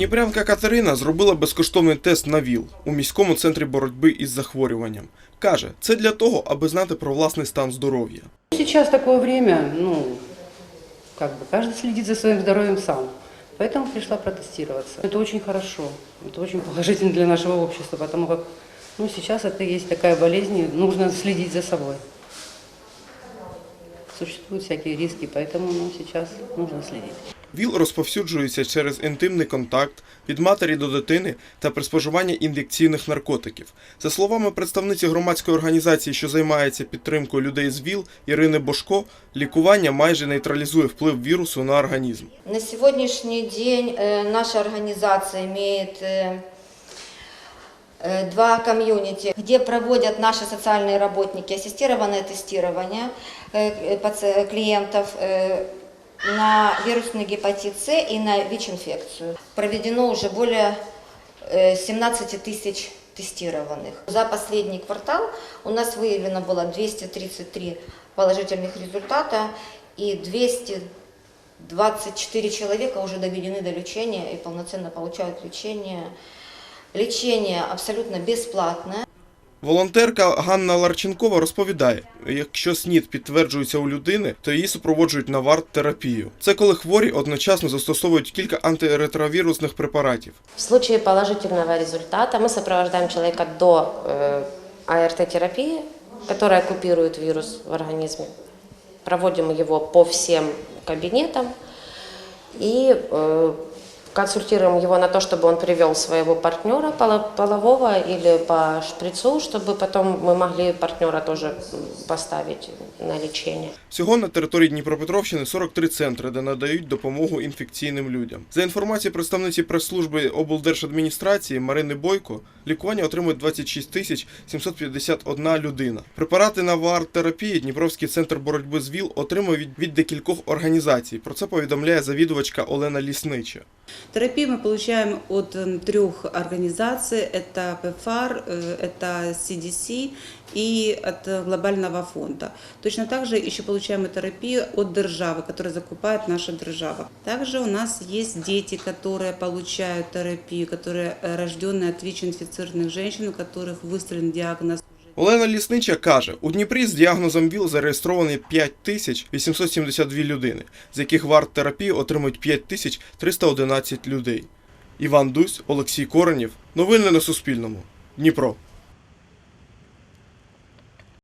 Дніпрянка Катерина зробила безкоштовний тест на ВІЛ у міському центрі боротьби із захворюванням. Каже, це для того, аби знати про власний стан здоров'я. Сейчас такое время, ну, как бы каждый следит за своим здоровьем сам. Поэтому пришла протестироваться. Это очень хорошо, это очень положительно для нашего общества, потому как ну, сейчас это есть такая болезнь, и нужно следить за собой. Существуют всякие риски, поэтому ну, сейчас нужно следить. ВІЛ розповсюджується через інтимний контакт від матері до дитини та при споживанні ін'єкційних наркотиків. За словами представниці громадської організації, що займається підтримкою людей з ВІЛ Ірини Бошко, лікування майже нейтралізує вплив вірусу на організм. На сегодняшний день э, наша организация имеет э, э, два комьюнити, где проводят наши социальные работники ассистированное тестирование э, э, паци- клиентов э, на вирусный гепатит С и на ВИЧ-инфекцию. Проведено уже более э, 17 тысяч тестированных. За последний квартал у нас выявлено было 233 положительных результата и 224 человека уже доведены до лечения и полноценно получают лечение. Лечение абсолютно бесплатное. Волонтерка Ганна Ларченкова розповідає, якщо СНІД підтверджується у людини, то її супроводжують на ВАРТ-терапію. Це коли хворі одночасно застосовують кілька антиретровірусних препаратів. В случае положительного результата мы сопровождаем человека до э, АРТ-терапии, которая купирует вирус в организме. Проводим его по всем кабинетам и э, консультируем его на то, чтобы он привел своего партнера поло- полового или по шприцу, чтобы потом мы могли партнера тоже м, поставить на лечение. Всього на території Дніпропетровщини 43 центри, де надають допомогу інфекційним людям. За інформацією представниці прес-служби облдержадміністрації Марини Бойко, лікування отримує 26 тисяч 751 людина. Препарати на ВАР-терапії Дніпровський центр боротьби з ВІЛ отримує від, від декількох організацій. Про це повідомляє завідувачка Олена Ліснича. Терапию мы получаем от м, трех организаций. Это ПФАР, э, это CDC и от э, Глобального фонда. Точно так же еще получаем и терапию от державы, которая закупает наша держава. Также у нас есть дети, которые получают терапию, которые э, рожденные от ВИЧ-инфицированных женщин, у которых выставлен диагноз Олена Ліснича каже, у Дніпрі з діагнозом ВІЛ зареєстровані 5872 людини, з яких варт терапії отримують 5311 людей. Іван Дусь, Олексій Коренів. Новини на Суспільному. Дніпро.